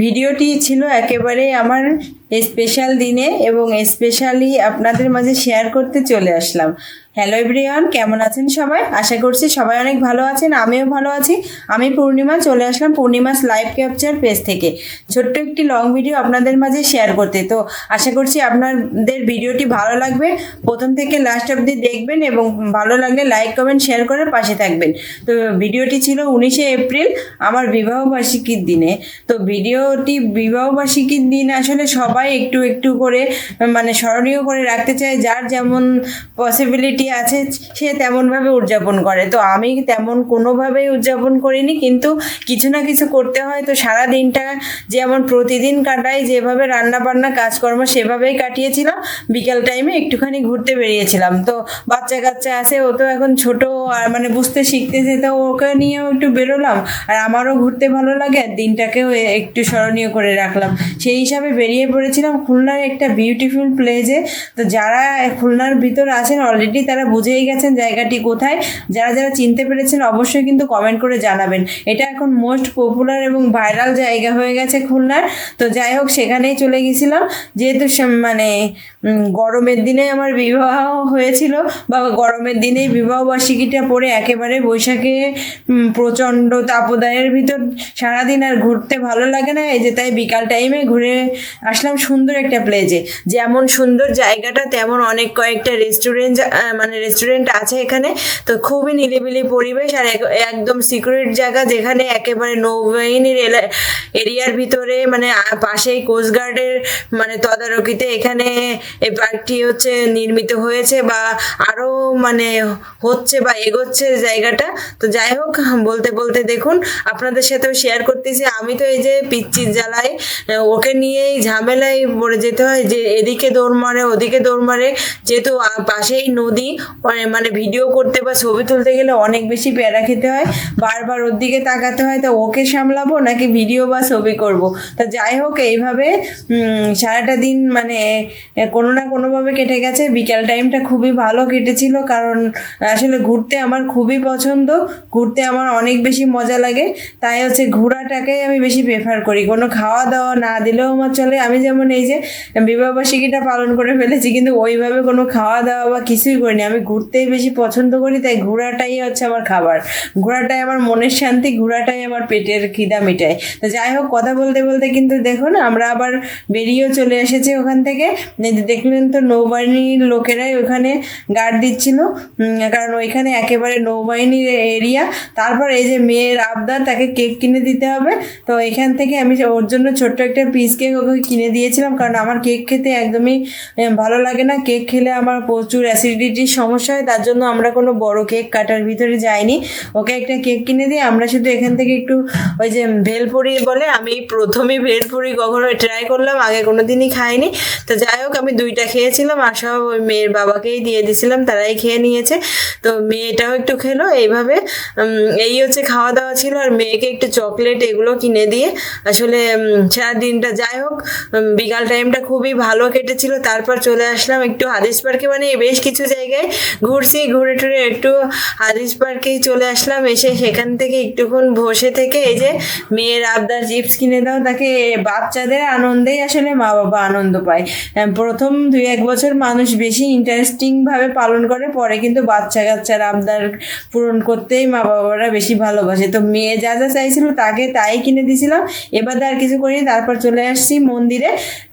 ভিডিওটি ছিল একেবারে আমার স্পেশাল দিনে এবং স্পেশালি আপনাদের মাঝে শেয়ার করতে চলে আসলাম। হ্যালো এভরিওয়ান কেমন আছেন সবাই? আশা করছি সবাই অনেক ভালো আছেন, আমিও ভালো আছি। আমি পূর্ণিমা, চলে আসলাম পূর্ণিমাস লাইভ ক্যাপচার পেজ থেকে। ছোট্ট একটি লং ভিডিও আপনাদের মাঝে শেয়ার করতে। তো আশা করছি আপনাদের ভিডিওটি ভালো লাগবে। প্রথম থেকে লাস্ট অবধি দেখবেন এবং ভালো লাগলে লাইক কমেন্ট শেয়ার করে পাশে থাকবেন। তো ভিডিওটি ছিল উনিশে এপ্রিল, আমার বিবাহবার্ষিকীর দিনে। তো ভিডিওটি বিবাহবার্ষিকীর দিন আসলে সবাই একটু একটু করে মানে স্মরণীয় করে রাখতে চায়, যার যেমন পসিবিলিটি আছে, সে তেমনভাবে উদযাপন করে। তো আমি তেমন কোনোভাবেই উদযাপন করিনি, কিন্তু কিছু না কিছু করতে হয়। তো সারা দিনটা যেমন প্রতিদিন কাটাই, যেভাবে রান্না বান্না কাজকর্ম সেভাবেই কাটিয়েছিলাম। বিকেল টাইমে একটুখানি ঘুরতে বেরিয়েছিলাম। তো বাচ্চা কাচ্চা আছে, ও তো এখন ছোট, আর মানে বুঝতে শিখতেছে, তো ওকে নিয়েও একটু বেরোলাম। আর আমারও ঘুরতে ভালো লাগে, আর দিনটাকেও একটু স্মরণীয় করে রাখলাম। সেই হিসাবে বেরিয়ে পড়েছিলাম খুলনার একটা বিউটিফুল প্লেসে তো যারা খুলনার ভিতর আছেন অলরেডি তারা বুঝেই গেছেন জায়গাটি কোথায়। যারা যারা চিনতে পেরেছেন অবশ্যই কিন্তু কমেন্ট করে জানাবেন। এটা এখন মোস্ট পপুলার এবং ভাইরাল জায়গা হয়ে গেছে খুলনার। তো যাই হোক, সেখানেই চলে গেছিলাম। যেহেতু মানে গরমের দিনে আমার বিবাহ হয়েছিল বা গরমের দিনেই বিবাহ বার্ষিকীটা পড়ে একেবারে বৈশাখে প্রচণ্ড তাপদায়ের ভিতর সারাদিন আর ঘুরতে ভালো লাগে না। এই যে তাই বিকাল টাইমে ঘুরে আসলাম। সুন্দর একটা প্লেজে যেমন সুন্দর জায়গাটা, তেমন অনেক কয়েকটা রেস্টুরেন্ট মানে রেস্টুরেন্ট আছে এখানে। তো খুবই নিরিবিলি পরিবেশ আর এক- একদম সিকিউরিট জায়গা যেখানে একেবারে নৌবাহিনীর এরিয়ার ভিতরে মানে পাশেই কোস্টগার্ডের মানে তদারকিতে এখানে এই পার্কটি হচ্ছে নির্মিত হয়েছে বা আরও মানে হচ্ছে বা এগোচ্ছে জায়গাটা। তো যাই হোক, বলতে বলতে দেখুন, আপনাদের সাথেও শেয়ার করতেছি। আমি তো এই যে পিচ্চির জ্বালায় ওকে নিয়েই ঝামেলায় পড়ে যেতে হয়, যে এদিকে দৌড় মারে, ওদিকে দৌড় মারে। যেহেতু পাশেই নদী মানে ভিডিও করতে বা ছবি তুলতে গেলে অনেক বেশি প্যারা খেতে হয়। বারবার ওর দিকে তাকাতে হয়, তা ওকে সামলাবো নাকি ভিডিও বা ছবি করব? তা যাই হোক, এইভাবে সারাটা দিন মানে কোনো না কোনোভাবে কেটে গেছে। বিকেল টাইমটা খুবই ভালো কেটেছিল, কারণ আসলে ঘুরতে আমার খুবই পছন্দ। ঘুরতে আমার অনেক বেশি মজা লাগে। তাই হচ্ছে ঘোরাটাকে আমি বেশি প্রেফার করি। কোনো খাওয়া দাওয়া না দিলেও আমার চলে। আমি যেমন এই যে বিবাহবার্ষিকীটা পালন করে ফেলেছি, কিন্তু ওইভাবে কোনো খাওয়া দাওয়া বা কিছুই করিনি। আমি ঘুরতেই বেশি পছন্দ করি, তাই ঘোরাটাই হচ্ছে আমার খাবার। ঘোরাটাই আমার মনের শান্তি, ঘোরাটাই আমার পেটের খিদা মেটায়। তো যাই হোক, কথা বলতে বলতে কিন্তু দেখুন আমরা আবার বেরিয়েও চলে এসেছি ওখান থেকে। দেখলেন তো নৌবাহিনীর লোকেরাই ওখানে গার্ড দিচ্ছিল। কারণ ওইখানে একেবারে নৌবাহিনীর এরিয়া তারপর এই যে মেয়ের আবদার, তাকে কেক কিনে দিতে হবে। তো এখান থেকে আমি ওর জন্য ছোট্ট একটা পিস কেক ওকে কিনে দিয়েছিলাম কারণ আমার কেক খেতে একদমই ভালো লাগে না। কেক খেলে আমার প্রচুর অ্যাসিডিটির সমস্যা হয়, তার জন্য আমরা কোনো বড় কেক কাটার ভিতরে যাইনি। ওকে একটা কেক কিনে দিয়ে আমরা শুধু এখান থেকে একটু ওই যে ভেলপুরি বলে, আমি প্রথমে ভেলপুরি কখনো ট্রাই করলাম, আগে কোনো দিনই খাইনি। তো যাই হোক, আমি দুইটা খেয়েছিলাম, আর সব ওই মেয়ের বাবাকেই দিয়ে দিয়েছিলাম তারাই খেয়ে নিয়েছে। তো মেয়েটাও একটু খেলো, এইভাবে এই হচ্ছে খাওয়া দাওয়া ছিল। আর মেয়েকে একটু চকলেট এগুলো কিনে দিয়ে, আসলে সারা দিনটা যাই হোক বিকাল টাইমটা খুবই ভালো কেটেছিল, তারপর চলে আসলাম একটু হাদিস পার্কে মানে বেশ কিছু জায়গায় ঘুরছি, ঘুরে টুরে একটু হাদিস পার্কেই চলে আসলাম, এসে সেখান থেকে একটুক্ষণ বসে থেকে এই যে মেয়ের আবদার চিপস কিনে দাও, তাকে বাচ্চাদের আনন্দেই আসলে মা বাবা আনন্দ পায়। প্রথম দুই এক বছর মানুষ বেশি ইন্টারেস্টিং ভাবে পালন করে, পরে কিন্তু বাচ্চা কাচ্চার আবদার পূরণ করতেই মা বাবারা বেশি ভালোবাসে। তো মেয়ে যা যা চাইছিল তাকে তাই কিনে দিয়েছিলাম, এবার আর কিছু করিনি, তারপর চলে আসছি মন্দিরে।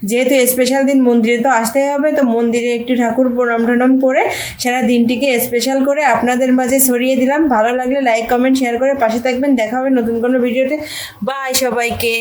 যেহেতু স্পেশাল দিন, মন্দিরে তো আসতে হবে, তো মন্দিরে একটু ঠাকুর প্রণাম টনাম করে সারা দিনটিকে স্পেশাল করে আপনাদের মাঝে সরিয়ে দিলাম। ভালো লাগলে লাইক কমেন্ট শেয়ার করে পাশে থাকবেন। দেখা হবে নতুন কোনো ভিডিওতে। বাই সবাইকে।